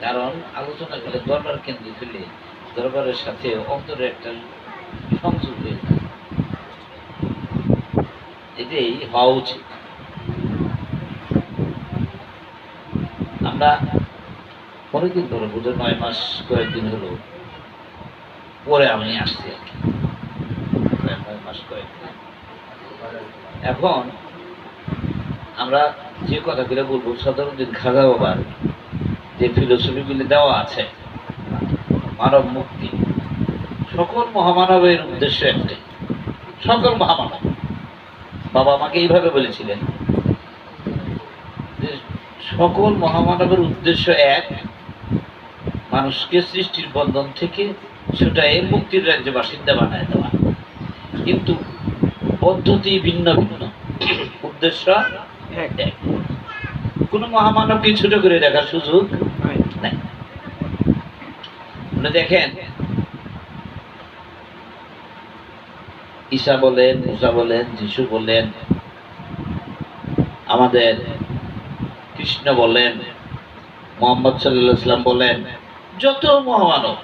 কারণ আলোচনা করে দরবার কেন্দ্রে ফেলে দরবারের সাথে অন্তরে একটা সংযোগ হয়ে যায়। এটাই হওয়া উচিত। আমরা অনেকদিন ধরে বুধ নয় মাস কয়েকদিন হলো পরে আমি আসছি আর কি। নয় মাস কয়েকদিন। এখন আমরা যে কথাগুলো বলব সদরুদ্দিন খাজা বাবার যে ফিলোসফিগুলি দেওয়া আছে, মানব মুক্তি, সকল মহামানবের উদ্দেশ্য একটাই সকল মহামানব। বাবা আমাকে এইভাবে বলেছিলেন সকল মহামানবের উদ্দেশ্য এক, মানুষকে সৃষ্টির বন্ধন থেকে ছুটাই মুক্তির রাজ্যে বাসিন্দা বানায় দেওয়া। কিন্তু পদ্ধতি ভিন্ন ভিন্ন, উদ্দেশ্য এক। কোনো মহামানবকে ছোট করে দেখার সুযোগ নাই। দেখেন ঈশা বলেন মুসা বলেন যিশু বলেন আমাদের কৃষ্ণ বলেন মোহাম্মদ সাল্লাহ ইসলাম বলেন যত মহামানব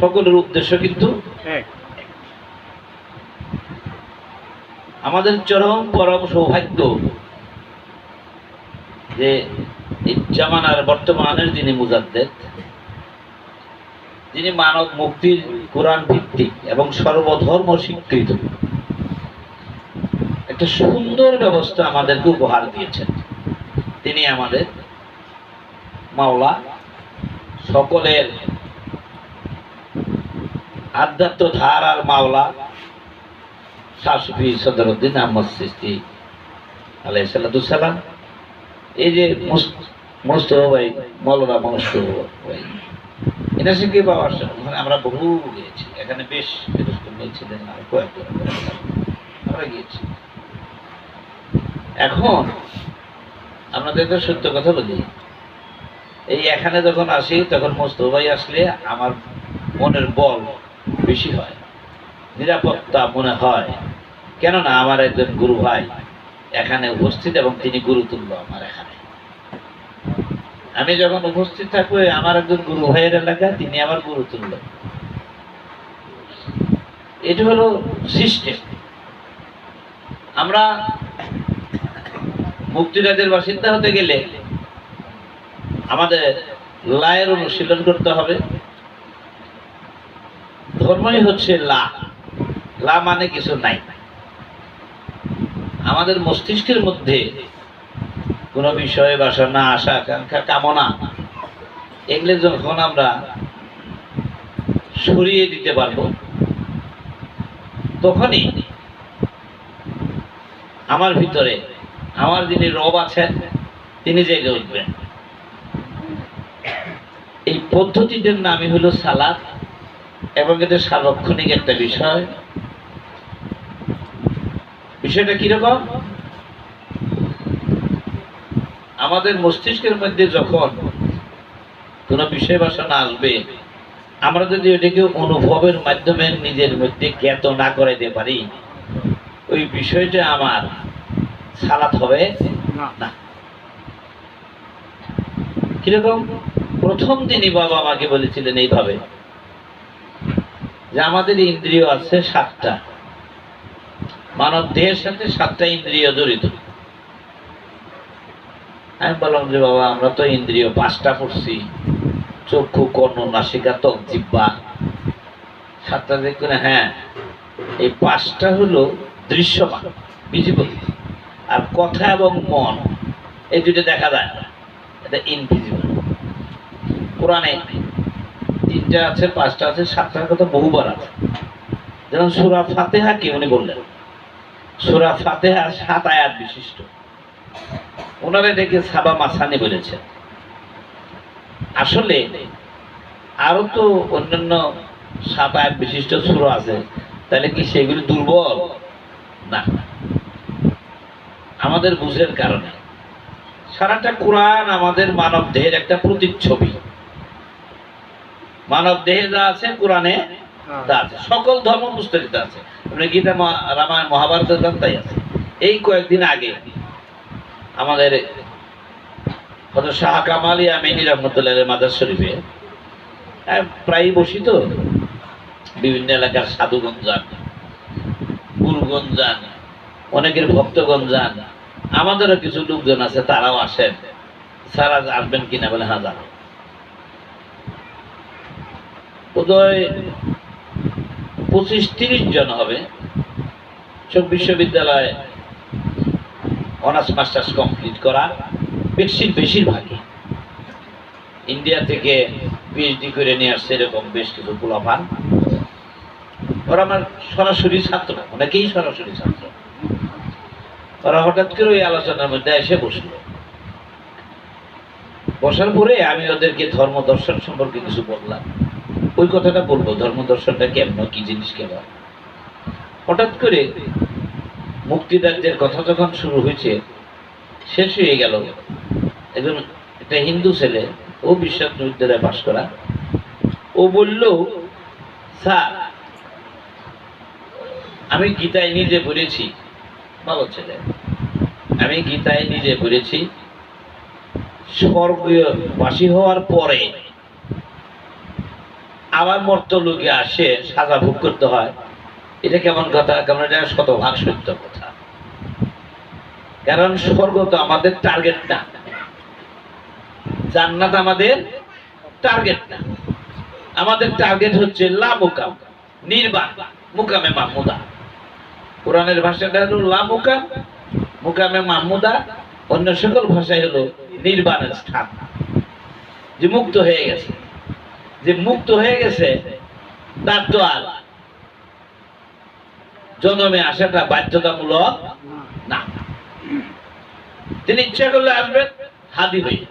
সকলের উদ্দেশ্য কিন্তু আমাদের চরম পরম সৌভাগ্য যে জামানার বর্তমানের যিনি মুজাদ্দেদ, যিনি মানব মুক্তির কোরআন ভিত্তিক এবং সর্বধর্ম স্বীকৃত। একটা সুন্দর ব্যবস্থা আমাদেরকে উপহার দিয়েছেন। তিনি আমাদের মাওলা সকলের আধ্যাত্ম ধার আর মাওলা শাসফি সদরুদ্দিন আহমদ সৃষ্টি আলাই সাল্লাম এই যে মোস্তফা ভাই মৌলানা মোস্তফা এটা শিখে পাওয়ার ওখানে আমরা বহু গিয়েছি। এখানে বেশ ছিলেন আর কয়েকজন আমরা গিয়েছি। এখন আপনাদের তো সত্য কথা বলি। এই এখানে যখন আসি, তখন মোস্তফা ভাই আসলে আমার মনের বল বেশি হয়। নিরাপত্তা মনে হয়। কেননা আমার একজন গুরু ভাই এখানে উপস্থিত এবং তিনি গুরুতুল্য আমার এখানে। আমি যখন উপস্থিত থাকব, আমার একজন গুরু ভাইয়ের এলাকা তিনি আমার গুরু গুরুতুল্য এটা হলো সিস্টেম। আমরা মুক্তিরাজের বাসিন্দা হতে গেলে আমাদের লায়ের অনুশীলন করতে হবে। ধর্মই হচ্ছে লা। লা মানে কিছু নাই। আমাদের মস্তিষ্কের মধ্যে কোনো বিষয়ে বাসনা আশা আকাঙ্ক্ষা কামনা। এগুলো যখন আমরা সরিয়ে দিতে পারব, তখনই আমার ভিতরে, আমার যিনি রব আছেন, তিনি জেগে উঠবেন। এই পদ্ধতিটির নামই হলো সালাদ এবং এটা সার্বক্ষণিক একটা বিষয়। বিষয়টা কীরকম? আমাদের মস্তিষ্কের মধ্যে যখন কোনো বিষয় বাসনা আসবে আমরা যদি এটাকে অনুভবের মাধ্যমে নিজের মধ্যে জ্ঞাত না করাইতে পারি ওই বিষয়টা আমার সালাত হবে না। কীরকম? প্রথম দিনই বাবা আমাকে বলেছিলেন এইভাবে যে আমাদের ইন্দ্রিয় আছে সাতটা। মানব দেহের সাথে সাতটা ইন্দ্রিয় জড়িত। আমি বললাম যে, বাবা, আমরা তো ইন্দ্রিয় পাঁচটা পড়ছি চক্ষু, কর্ণ, নাসিকা, ত্বক জিব্বা সাতটা দেখবেন হ্যাঁ এই পাঁচটা হলো দৃশ্যমান ভিজিবল আর কথা এবং মন, এই দুটো দেখা যায় এটা ইনভিজিবল কোরআনে তিনটা আছে, পাঁচটা আছে, সাতটার কথা বহুবার আছে। যেমন সুরা ফাতেহা কি উনি বললেন? সুরা ফাতেহা সাত আয়াত বিশিষ্ট। ওনারা এটাকে সাবা মাসানি বলেছেন। আসলে আরও তো অন্যান্য সাত আয়াত বিশিষ্ট সুর আছে তাহলে কি সেগুলি দুর্বল? না। আমাদের বুঝের কারণে। সারাটা কোরআন আমাদের মানব দেহের একটা প্রতিচ্ছবি। মানব দেহে যা আছে কোরআনে তা আছে সকল ধর্ম পুস্তকিত আছে। গীতা রামায়ণ মহাভারতের তাই আছে। এই কয়েকদিন আগে আমাদের শাহ কামালি আমিনী রহমতুল্লাহ মাদার শরীফে হ্যাঁ, প্রায়ই বসি তো। বিভিন্ন এলাকার সাধুগঞ্জ যান গুরুগঞ্জ যান অনেকের ভক্তগঞ্জ যান। আমাদেরও কিছু লোকজন আছে তারাও আসেন। স্যার আজ আসবেন কিনা বলে যান বোধহয় পঁচিশ তিরিশ জন হবে। সব বিশ্ববিদ্যালয়ে অনার্স, মাস্টার্স কমপ্লিট করা বেশি বেশিরভাগই। ইন্ডিয়া থেকে পিএইচডি করে নিয়ে আসছে এরকম বেশ কিছু পোলাপান। ওরা আমার সরাসরি ছাত্র, অনেকেই সরাসরি ছাত্র। ওরা হঠাৎ করে ওই আলোচনার মধ্যে এসে বসল। বসার পরে আমি ওদেরকে ধর্ম দর্শন সম্পর্কে কিছু বললাম। ওই কথাটা বলব ধর্ম দর্শনটা কেমন, কি জিনিস কেমন? হঠাৎ করে মুক্তিরাজ্যের কথা যখন শুরু হয়েছে, শেষ হয়ে গেল। একজন একটা হিন্দু ছেলে, ও বিশ্বাস বিদ্যালয়ে পাশ করা। ও বলল, স্যার, আমি গীতায় নিজে পড়েছি। ভালো ছেলে। আমি গীতায় নিজে পড়েছি। স্বর্গীয় বাসী হওয়ার পরে আবার মর্ত লোকে আসে, সাজা ভোগ করতে হয়। এটা কেমন কথা? কেমন এটা শতভাগ সত্য কথা। কারণ স্বর্গ তো আমাদের টার্গেট না। জান্নাত আমাদের টার্গেট না। আমাদের টার্গেট হচ্ছে লা নির্বাণ, মুকামে মাহমুদা। কোরআনের ভাষাটা হলো লা মুকামে মাহমুদা। অন্য সকল ভাষায় হলো নির্বাণের স্থান। যে মুক্ত হয়ে গেছে। যে মুক্ত হয়ে গেছে, তার তো আর জন্মে আসাটা বাধ্যতামূলক? না। তিনি ইচ্ছা করলে আসবেন হাদি হয়ে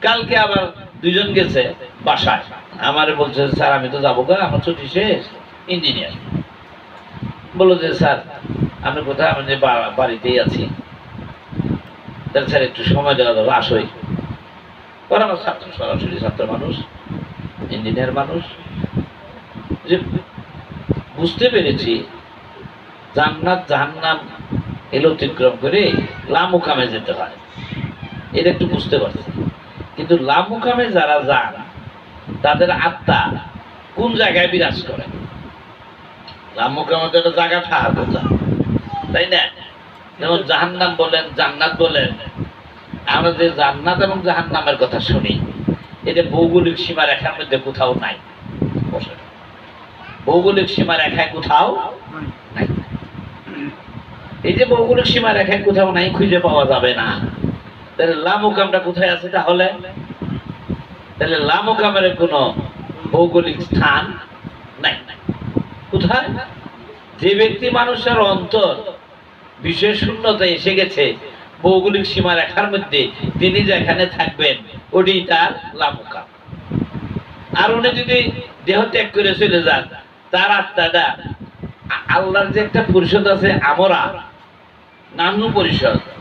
কালকে আবার দুজন গেছে বাসায়। আমার বলছে, স্যার, আমি তো যাব গা, আমার ছুটি শেষ। ইঞ্জিনিয়ার। বলল যে, স্যার, আমি কোথায়? আমি যে বাড়িতেই আছি। তাহলে স্যার, একটু সময় দেওয়া যাবে আসোই ওরা আমার ছাত্র, সরাসরি ছাত্র মানুষ, ইঞ্জিনিয়ার মানুষ। যে বুঝতে পেরেছি জান্নাত, জাহান্নাম এলো অতিক্রম করে লামুকামে যেতে হয়। এটা একটু বুঝতে পারছি। কিন্তু লামুকামে যারা যান, তাদের আত্মা কোন জায়গায় বিরাজ করে? লামুকামে তো একটা জায়গা থাকার কথা, তাই না? যেমন জাহান্নাম বলেন, জান্নাত বলেন, আমরা যে জান্নাত এবং জাহান্নামের কথা শুনি, এটা ভৌগোলিক সীমা রেখার মধ্যে কোথাও নাই। ভৌগোলিক সীমা রেখায় কোথাও এই যে ভৌগোলিক সীমা রেখায় কোথাও নাই, খুঁজে পাওয়া যাবে না। তাহলে লামুকামটা কোথায় আছে তাহলে? তাহলে লামুকামের কোনো ভৌগোলিক স্থান নাই। কোথায়? যে ব্যক্তি মানুষের অন্তর বিশেষ শূন্যতা এসে গেছে, ভৌগোলিক সীমা রেখার মধ্যে, তিনি যেখানে থাকবেন ওটি তার লামুকাম। আর উনি যদি দেহ ত্যাগ করে চলে যান, তার আত্মাটা আল্লাহর যে একটা পরিষদ আছে, আমরা নানু পরিষদ।